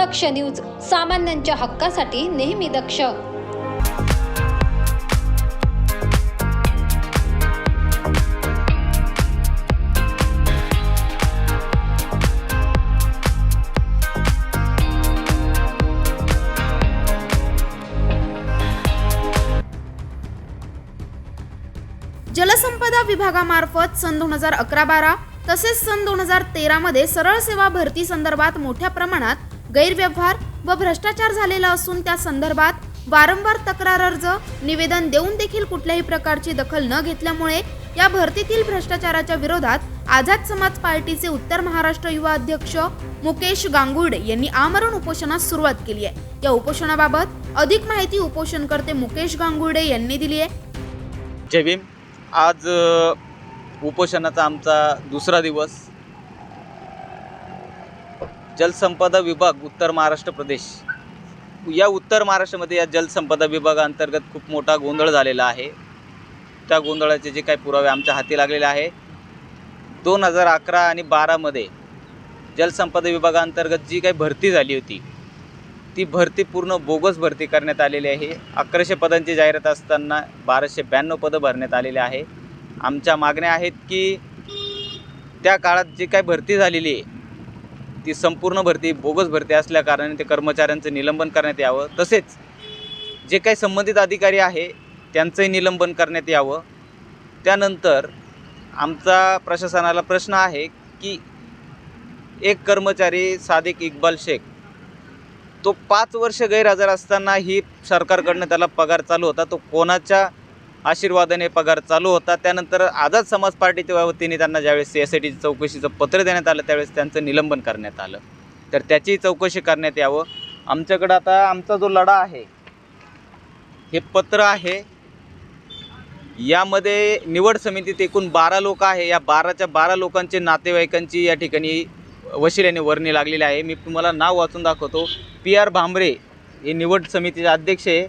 दक्ष news सामान्यांच्या हक्कासाठी नेहमी दक्ष. जलसंपदा विभागामार्फत सन दोन हजार अकरा बारा तसेच सन दोन हजार तेरामध्ये सरळ सेवा भरती संदर्भात मोठ्या प्रमाणात गैरव्यवहार व भ्रष्टाचार झालेला असून त्या संदर्भात वारंवार तक्रार अर्ज निवेदन देऊन देखील कुठल्याही प्रकारची दखल न घेतल्यामुळे या भरतीतील भ्रष्टाचाराच्या विरोधात आझाद समाज पार्टीचे उत्तर महाराष्ट्र युवा अध्यक्ष मुकेश गांगुर्डे यांनी आमरण उपोषणास सुरुवात केली आहे. या उपोषणाबाबत अधिक माहिती उपोषणकर्ते मुकेश गांगुर्डे यांनी दिली आहे. जय भीम. आज उपोषणाचा आमचा दुसरा दिवस. जलसंपदा विभाग उत्तर महाराष्ट्र प्रदेश. या उत्तर महाराष्ट्रामध्ये या जलसंपदा विभागाअंतर्गत खूप मोठा गोंधळ झालेला आहे. त्या गोंधळाचे जे काही पुरावे आमच्या हाती लागलेले आहे. दोन हजार अकरा आणि बारामध्ये जलसंपदा विभागाअंतर्गत जी काही भरती झाली होती ती भरती पूर्ण बोगस भरती करण्यात आलेली आहे. अकराशे पदांची जाहिरात असताना बाराशे ब्याण्णव पदं भरण्यात आलेली आहे. आमच्या मागण्या आहेत की त्या काळात जी काय भरती झालेली आहे ती संपूर्ण भरती बोगस भरती असल्या कारणाने ते कर्मचाऱ्यांचं निलंबन करण्यात यावं. तसेच जे काही संबंधित अधिकारी आहे त्यांचंही निलंबन करण्यात यावं. त्यानंतर आमचा प्रशासनाला प्रश्न आहे की एक कर्मचारी सादिक इक्बाल शेख तो पाच वर्ष गैरहजर असताना ही सरकारकडनं त्याला पगार चालू होता. तो कोणाच्या आशीर्वादाने पगार चालू होता. त्यानंतर आझाद समाज पार्टीच्या वतीने त्यांना ज्यावेळेस सी एस आय टीची चौकशीचं पत्र देण्यात आलं त्यावेळेस त्यांचं निलंबन करण्यात आलं. तर त्याची चौकशी करण्यात यावं. आमच्याकडं आता आमचा जो लढा आहे हे पत्र आहे. यामध्ये निवड समितीत एकूण बारा लोक आहे. या बाराच्या बारा लोकांचे नातेवाईकांची या ठिकाणी वशिल्याने वर्णी लागलेली आहे. मी तुम्हाला नाव वाचून दाखवतो. पी आर भांबरे हे निवड समितीचे अध्यक्ष आहे.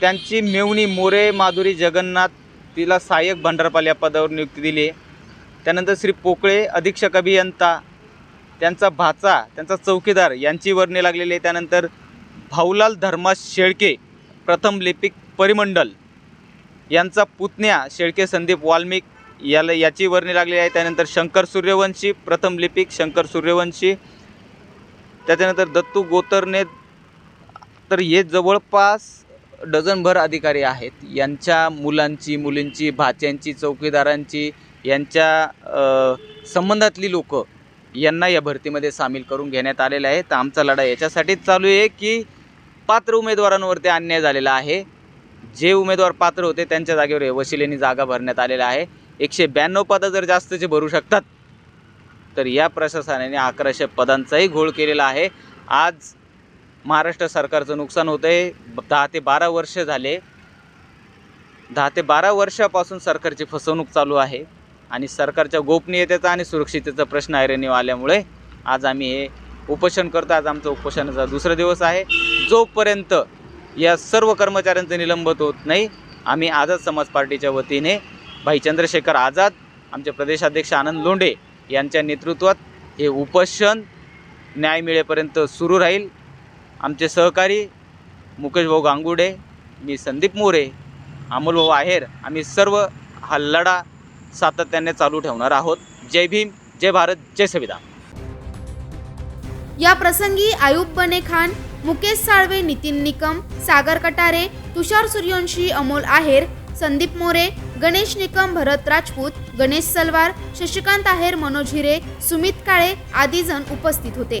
त्यांची मेवणी मोरे माधुरी जगन्नाथ तिला सहाय्यक भंडारपाल या पदावर नियुक्ती दिली आहे. त्यानंतर श्री पोकळे अधीक्षक अभियंता त्यांचा भाचा त्यांचा चौकीदार यांची वर्णी लागलेली आहे. त्यानंतर भाऊलाल धर्मा शेळके प्रथम लिपिक परिमंडल यांचा पुतण्या शेळके संदीप वाल्मिक याला याची वर्णी लागलेली आहे. त्यानंतर शंकर सूर्यवंशी प्रथम लिपिक शंकर सूर्यवंशी. त्याच्यानंतर दत्तू गोतरने तर हे जवळपास डझनभर अधिकारी आहेत. यांच्या मुलांची मुलींची भाच्यांची चौकीदारांची यांच्या संबंधातली लोक यांना या भरतीमध्ये सामील करून घेण्यात आलेले आहे तर आमचा लढा याच्यासाठीच चालू आहे की पात्र उमेदवारांवरती अन्याय झालेला आहे. जे उमेदवार पात्र होते त्यांच्या जागेवर वशिलेनी जागा भरण्यात आलेल्या आहे. एकशे ब्याण्णव पदं जर जास्तचे भरू शकतात तर या प्रशासनाने अकराशे पदांचाही घोळ केलेला आहे. आज महाराष्ट्र सरकारचं नुकसान होतं आहे दहा ते बारा वर्ष झाले. दहा ते बारा वर्षापासून सरकारची फसवणूक चालू आहे. आणि सरकारच्या गोपनीयतेचा आणि सुरक्षिततेचा प्रश्न ऐरणीव आल्यामुळे. आज आम्ही हे उपोषण करतो. आज आमचा उपोषणाचा दुसरा दिवस आहे. जोपर्यंत या सर्व कर्मचाऱ्यांचं निलंबित होत नाही आम्ही आझाद समाज पार्टीच्या वतीने भाई चंद्रशेखर आझाद आमचे प्रदेशाध्यक्ष आनंद लोंढे यांच्या नेतृत्वात हे उपोषण न्याय मिळेपर्यंत सुरू राहील. आमचे सहकारी मुकेश भाऊ गांगुडे मी संदीप मोरे अमोल भाऊ आहेर आम्ही सर्व हा लढा सातत्याने चालू ठेवणार आहोत. जय भीम जय भारत जय संविधान. या प्रसंगी आयुब बने खान मुकेश साळवे नितीन निकम सागर कटारे तुषार सूर्यवंशी अमोल आहेर संदीप मोरे गणेश निकम भरत राजपूत गणेश सलवार शशिकांत आहेर मनोज हिरे सुमित काळे आदी जण उपस्थित होते.